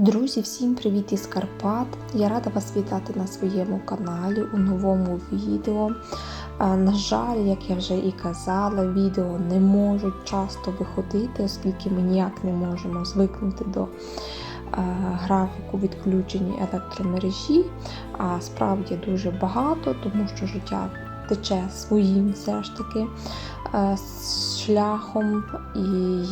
Друзі, всім привіт із Карпат! Я рада вас вітати на своєму каналі у новому відео. Е, На жаль, як я вже і казала, відео не можуть часто виходити, оскільки ми ніяк не можемо звикнути до е, графіку відключення електромережі. А справді дуже багато, тому що життя тече своїм все ж таки е, шляхом, і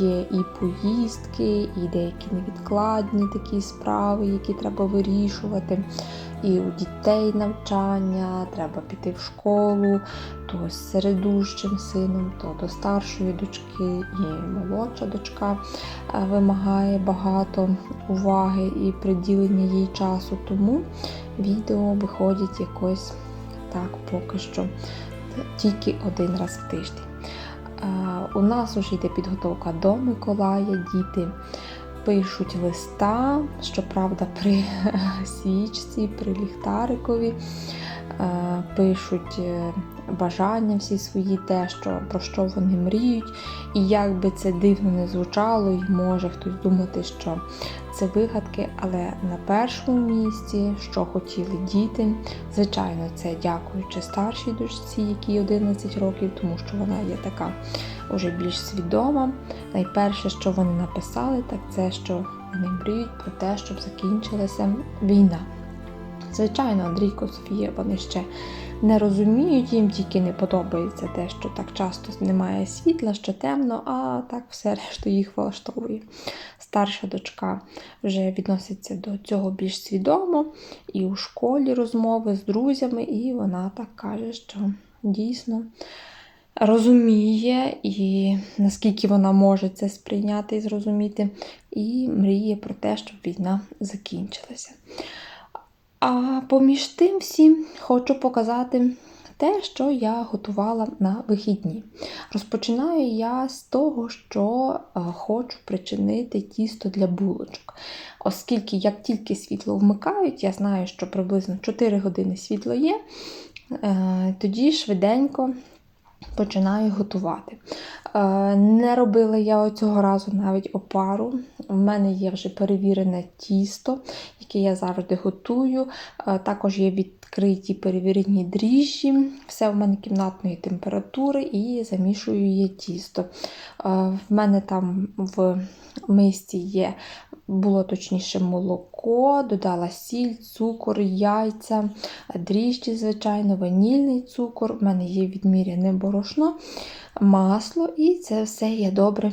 є і поїздки, і деякі невідкладні такі справи, які треба вирішувати. І у дітей навчання, треба піти в школу, то з середущим сином, то до старшої дочки, і молодша дочка е, вимагає багато уваги і приділення їй часу. Тому відео виходять якось так поки що. Тільки один раз в тиждень. У нас вже йде підготовка до Миколая, діти пишуть листа, щоправда, при свічці, при ліхтарикові, пишуть е, бажання всі свої, те, що, про що вони мріють. І як би це дивно не звучало, і може хтось думати, що це вигадки, але на першому місці, що хотіли діти, звичайно, це дякуючи старшій дочці, якій 11 років, тому що вона є така вже більш свідома. Найперше, що вони написали, так це що вони мріють про те, щоб закінчилася війна. Звичайно, Андрійко, Софія, вони ще не розуміють, їм тільки не подобається те, що так часто немає світла, що темно, а так все решту їх влаштовує. Старша дочка вже відноситься до цього більш свідомо, і у школі розмови з друзями, і вона так каже, що дійсно розуміє і наскільки вона може це сприйняти і зрозуміти, і мріє про те, щоб війна закінчилася. А поміж тим всім хочу показати те, що я готувала на вихідні. Розпочинаю я з того, що е, хочу причинити тісто для булочок. Оскільки як тільки світло вмикають, я знаю, що приблизно 4 години світло є, е, тоді швиденько починаю готувати. Е, Не робила я цього разу навіть опару. У мене є вже перевірене тісто, яке я завжди готую. Е, Також є відкриті перевірені дріжджі. Все в мене кімнатної температури і замішую є тісто. Е, В мене там в мисці є, було точніше молоко, додала сіль, цукор, яйця, дріжджі, звичайно, ванільний цукор. У мене є відміряне борошно, масло, і це все я добре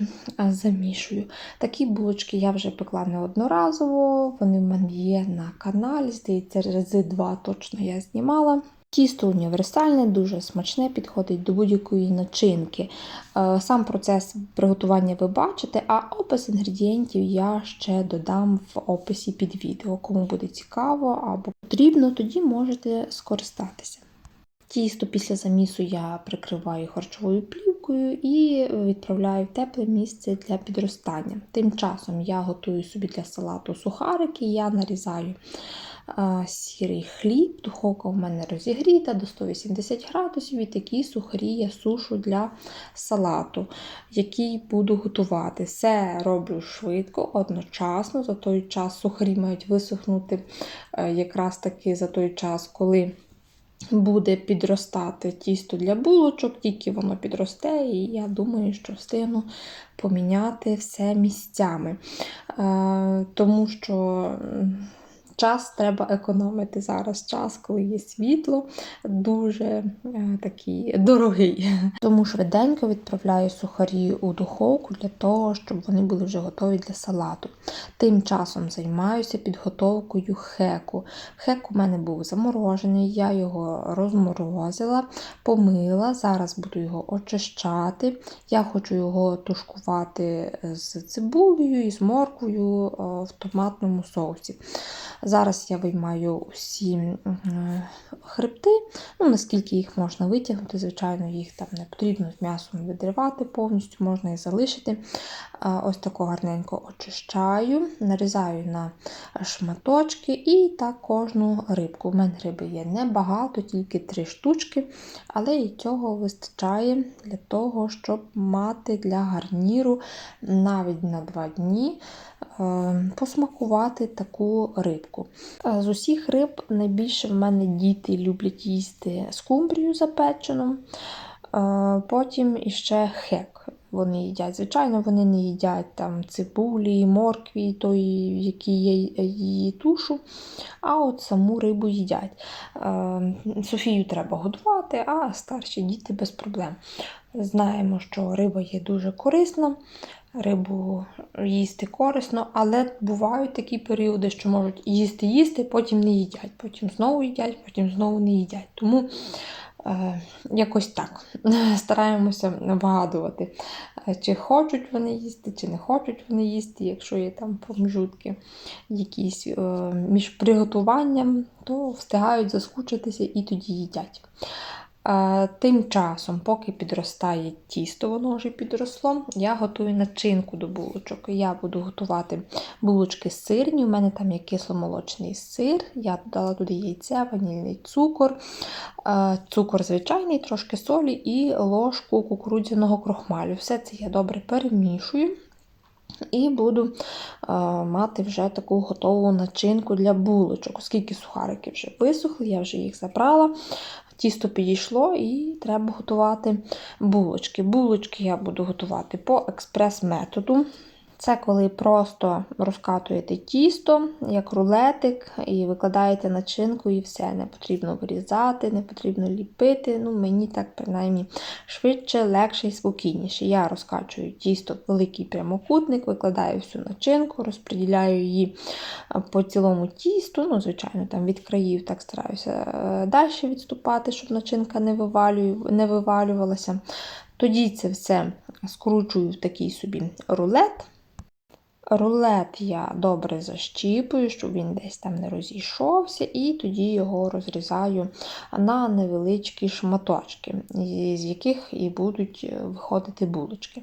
замішую. Такі булочки я вже пекла неодноразово, вони в мене є на каналі, здається, рази два точно я знімала. Тісто універсальне, дуже смачне, підходить до будь-якої начинки. Е, Сам процес приготування ви бачите, а опис інгредієнтів я ще додам в описі під відео. Кому буде цікаво або потрібно, тоді можете скористатися. Тісто після замісу я прикриваю харчовою плівкою і відправляю в тепле місце для підростання. Тим часом я готую собі для салату сухарики, я нарізаю сірий хліб, духовка у мене розігріта до 180 градусів, і такі сухарі я сушу для салату, який буду готувати. Все роблю швидко, одночасно. За той час сухарі мають висохнути е, якраз таки за той час, коли буде підростати тісто для булочок, тільки воно підросте, і я думаю, що встигну поміняти все місцями. Е, Тому що час треба економити зараз. Час, коли є світло, дуже е, такий дорогий. Тому швиденько відправляю сухарі у духовку для того, щоб вони були вже готові для салату. Тим часом займаюся підготовкою хеку. Хек у мене був заморожений, я його розморозила, помила. Зараз буду його очищати. Я хочу його тушкувати з цибулею і з морквою е, в томатному соусі. Зараз я виймаю усі е, хребти, ну, наскільки їх можна витягнути. Звичайно, їх там не потрібно з м'ясом відривати повністю, можна і залишити. Ось тако гарненько очищаю, нарізаю на шматочки і так кожну рибку. У мене риби є небагато, тільки три штучки, але і цього вистачає для того, щоб мати для гарніру навіть на два дні е, посмакувати таку рибку. Е, З усіх риб найбільше в мене діти люблять їсти скумбрію запечену, е, потім іще хек. Вони їдять. Звичайно, вони не їдять там цибулі, моркві, тої, які є її тушу, а от саму рибу їдять. Е, Софію треба годувати, а старші діти без проблем. Знаємо, що риба є дуже корисна, рибу їсти корисно, але бувають такі періоди, що можуть їсти їсти, потім не їдять, потім знову їдять, потім знову не їдять. Тому е, якось так стараємося вгадувати, е, чи хочуть вони їсти, чи не хочуть вони їсти. Якщо є там проміжутки якісь е, між приготуванням, то встигають заскучитися і тоді їдять. Тим часом, поки підростає тісто, воно вже підросло, я готую начинку до булочок. Я буду готувати булочки сирні. У мене там є кисломолочний сир, я додала туди яйце, ванільний цукор, цукор звичайний, трошки солі і ложку кукурудзяного крохмалю. Все це я добре перемішую. І буду е, мати вже таку готову начинку для булочок, оскільки сухарики вже висохли, я вже їх забрала. Тісто підійшло і треба готувати булочки. Булочки я буду готувати по експрес-методу. Це коли просто розкатуєте тісто, як рулетик, і викладаєте начинку, і все. Не потрібно вирізати, не потрібно ліпити. Ну, Мені так, принаймні, швидше, легше і спокійніше. Я розкачую тісто в великий прямокутник, викладаю всю начинку, розподіляю її по цілому тісту. Ну, Звичайно, там від країв так стараюся е, далі відступати, щоб начинка не вивалювалася. Тоді це все скручую в такий собі рулет. Рулет я добре защіпую, щоб він десь там не розійшовся, і тоді його розрізаю на невеличкі шматочки, з яких і будуть виходити булочки.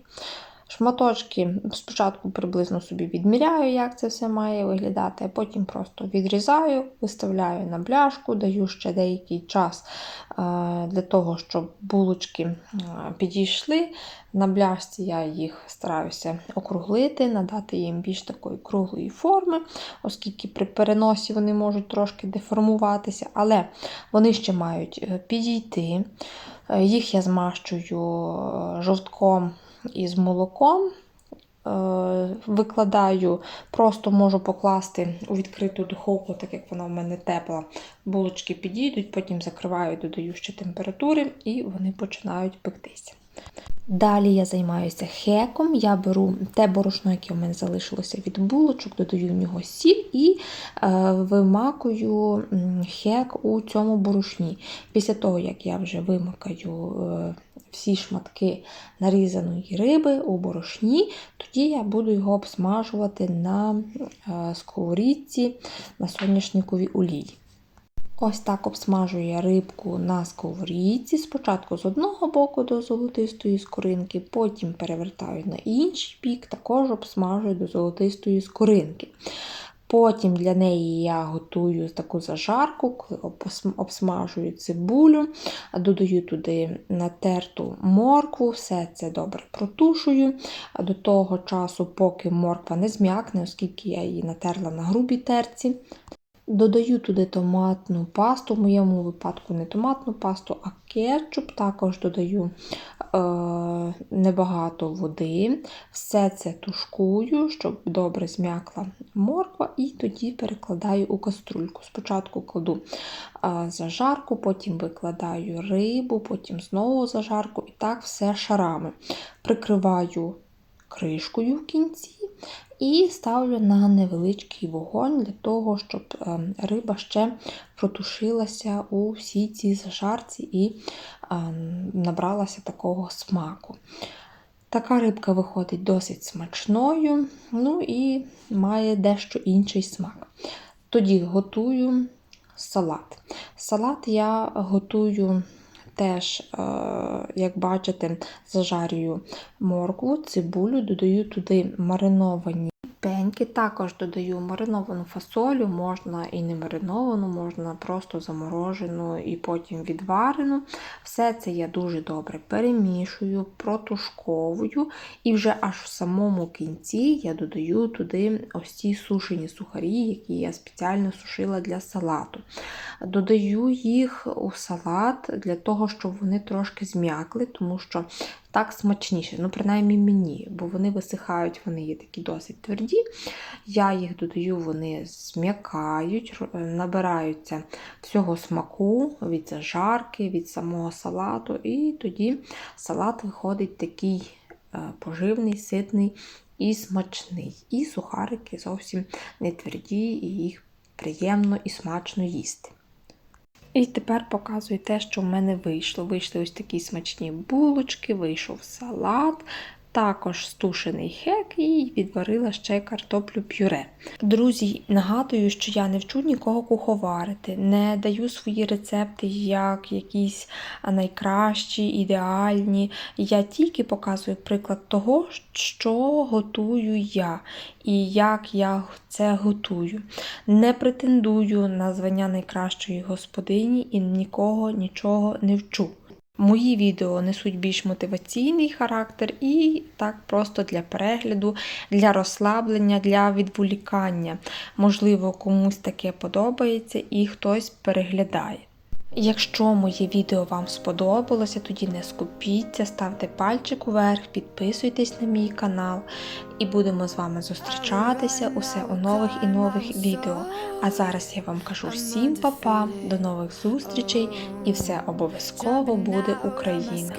Шматочки спочатку приблизно собі відміряю, як це все має виглядати, а потім просто відрізаю, виставляю на бляшку, даю ще деякий час для того, щоб булочки підійшли. На бляшці я їх стараюся округлити, надати їм більш такої круглої форми, оскільки при переносі вони можуть трошки деформуватися, але вони ще мають е, підійти. Е, Їх я змащую е, жовтком із молоком. Викладаю, просто можу покласти у відкриту духовку, так як вона в мене тепла. Булочки підійдуть, потім закриваю, додаю ще температури, і вони починають пектися. Далі я займаюся хеком. Я беру те борошно, яке у мене залишилося від булочок, додаю в нього сіль і е, вимакую хек у цьому борошні. Після того, як я вже вимакаю е, всі шматки нарізаної риби у борошні, тоді я буду його обсмажувати на е, сковорідці на соняшниковій олії. Ось так обсмажую я рибку на сковорідці. Спочатку з одного боку до золотистої скоринки, потім перевертаю на інший бік, також обсмажую до золотистої скоринки. Потім для неї я готую таку зажарку, обсмажую цибулю, додаю туди натерту моркву, все це добре протушую. До того часу, поки морква не зм'якне, оскільки я її натерла на грубій терці. Додаю туди томатну пасту, в моєму випадку не томатну пасту, а кетчуп. Також додаю небагато води. Все це тушкую, щоб добре зм'якла морква, і тоді перекладаю у каструльку. Спочатку кладу е, зажарку, потім викладаю рибу, потім знову зажарку, і так все шарами. Прикриваю кришкою в кінці. І ставлю на невеличкий вогонь для того, щоб ем, риба ще протушилася у всій цій зажарці і ем, набралася такого смаку. Така рибка виходить досить смачною, ну і має дещо інший смак. Тоді готую салат. Салат я готую теж, е, як бачите, зажарюю моркву, цибулю, додаю туди мариновані пеньки. Також додаю мариновану фасолю, можна і не мариновану, можна просто заморожену і потім відварену. Все це я дуже добре перемішую, протушковую, і вже аж в самому кінці я додаю туди ось ці сушені сухарі, які я спеціально сушила для салату. Додаю їх у салат для того, щоб вони трошки зм'якли, тому що так смачніше, ну, принаймні мені, бо вони висихають, вони є такі досить тверді. Я їх додаю, вони зм'якають, набираються всього смаку від зажарки, від самого салату, і тоді салат виходить такий е, поживний, ситний і смачний. І сухарики зовсім не тверді, і їх приємно і смачно їсти. І тепер показую те, що в мене вийшло. Вийшли ось такі смачні булочки, вийшов салат, також стушений хек і відварила ще картоплю пюре. Друзі, нагадую, що я не вчу нікого куховарити, не даю свої рецепти як якісь найкращі, ідеальні. Я тільки показую приклад того, що готую я і як я це готую. Не претендую на звання найкращої господині і нікого нічого не вчу. Мої відео несуть більш мотиваційний характер і так просто для перегляду, для розслаблення, для відволікання. Можливо, комусь таке подобається і хтось переглядає. Якщо моє відео вам сподобалося, тоді не скупіться, ставте пальчик уверх, підписуйтесь на мій канал і будемо з вами зустрічатися усе у нових і нових відео. А зараз я вам кажу всім па-па, до нових зустрічей і все обов'язково буде Україна.